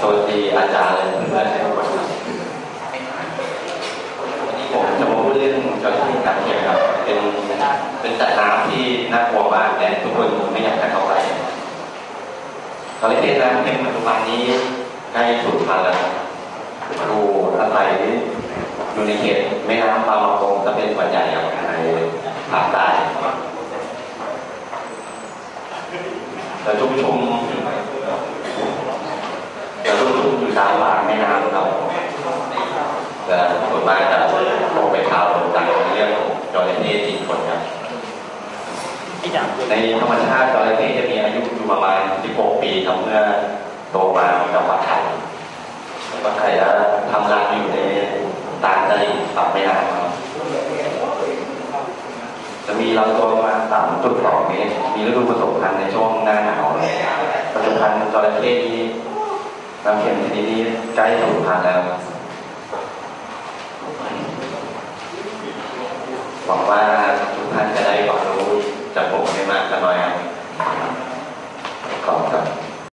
สวัสดีอาจารย์และเพื่อนๆทุกคนครับวันนี้ผมจะมาพูดเรื่องจระเข้กัดเขียงครับ เป็นเป็นสัตว์น้ำที่น่ากลัวมากและทุกคนไม่อยากจะเข้าใกล้จระเข้น้ำในปัจจุบันนี้ใกล้สูญพันธุ์แล้วครูอาศัยอยู่ในเขตแม่น้ำบางประกงจะเป็นส่วนใหญ่ครับในภาคใต้แต่ชุมชน รุ่มๆอยู่ตามปากแม่น้ำเราแต่ส่วนมากจะออกไปข่าวต่างๆเรื่องจระเข้กินคนครับในธรรมชาติจระเข้จะมีอายุอยู่ประมาณ 16 ปีครับเมื่อโตมากับฟักไข่ฟักไข่แล้วทำรังอยู่ในตามตลิ่งฝั่งแม่น้ำครับจะมีลำตัวประมาณ3.2เมตรมีฤดูผสมพันธุ์ในช่วงหน้าหนาวปัจจุบันจระเข้นี้ น้ำเข็มชนิดนี้ใกล้สูญพันแล้วหวังว่า